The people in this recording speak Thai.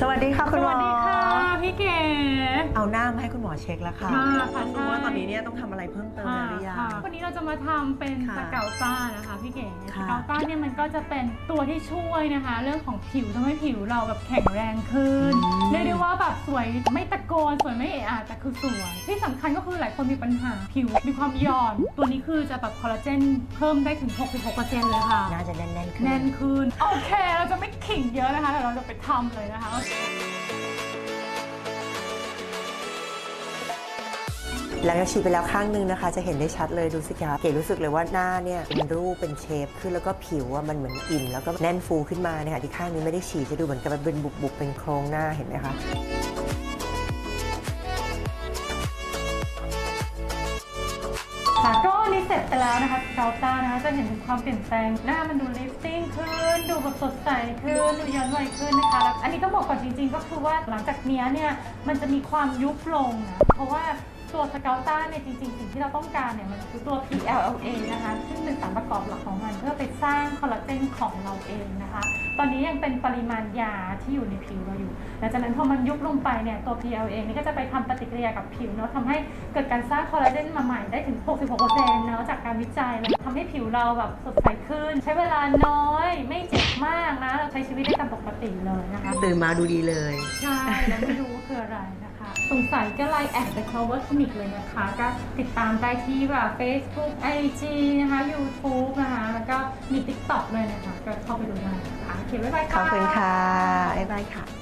สวัสดีค่ะคุณหมอสวัสดีค่ะพี่เก๋เอาหน้ามาให้คุณหมอเช็คแล้วค่ะค่ะค่ะต้องรู้ว่าใช่ตอนนี้เนี่ยต้องทำอะไรเพิ่มเติมค่ะหรือยังค่ะวันนี้เราจะมาทำเป็นค่ะสเกลต้านะคะพี่เก๋สค่ะเกลต้าเนี่ยมันก็จะเป็นตัวที่ช่วยนะคะ เรื่องของผิวทำให้ผิวเราแบบแข็งแรงขึ้น สวยไม่ตะโกนสวยไม่เอะอะแต่คือสวย ที่สำคัญก็คือหลายคนมีปัญหาผิวมีความหย่อน ตัวนี้คือจะแบบคอลลาเจนเพิ่มได้ถึง 66%เลยค่ะ น่าจะแน่นๆขึ้นแน่นขึ้น โอเค เราจะไม่ขิงเยอะนะคะเดี๋ยวเราจะไปทำเลยนะคะ หลังจากฉีดไปแล้วข้างนึงนะคะ จะเห็นได้ชัดเลยดูสิคะเก๋รู้สึกเลยว่าหน้าเนี่ยเป็นรูปเป็นเชฟขึ้นแล้วก็ผิวอะมันเหมือนอิ่มแล้วก็แน่นฟูขึ้นมาเนี่ยค่ะที่ข้างนี้ไม่ได้ฉีดจะดูเหมือนกับมันเป็นบุบๆเป็นโครงหน้าเห็นไหมคะค่ะก็นนี้เสร็จไปแล้วนะคะเกาต้านะคะจะเห็นถึงความเปลี่ยนแปลงหน้ามันดูลิฟติ้งขึ้น ดูแบบสดใสขึ้น ดูย้อนวัยขึ้นนะคะแล้วอันนี้ต้องบอกก่อนจริง ๆ ก็คือว่าหลังจากเนี้ยเนี่ยมันจะมีความยุบลงนะเพราะว่า ตัวสเกลต้าเนี่ยจริงๆ สิ่งที่เราต้องการเนี่ยมันคือตัว PLLA นะคะซึ่งเป็นสารประกอบหลักของมันเพื่อไปสร้างคอลลาเจนของเราเองนะคะตอนนี้ยังเป็นปริมาณยาที่อยู่ในผิวเราอยู่หลังจากนั้นพอมันยุบลงไปเนี่ยตัว PLA นี่ก็จะไปทำปฏิกิริยากับผิวเนาะทำให้เกิดการสร้างคอลลาเจนมาใหม่ได้ถึง 66%เนาะจากการวิจัยแล้วทำให้ผิวเราแบบสดใสขึ้น ใช้เวลาน้อย ช้ชีวิตได้ตามปกติเลยนะคะ ตื่นมาดูดีเลย ใช่ แล้วไม่รู้ว่าคืออะไรนะคะ สงสัยก็ไลน์แอดไป cover clinic เลยนะคะ ก็ติดตามได้ที่แบบ Facebook IG นะคะ YouTube นะคะ แล้วก็มี TikTok เลยนะคะ ก็เข้าไปดูได้นะคะโอเคบ๊ายบายขค่ะ อบคุณค่ะ บ๊ายบายค่ะ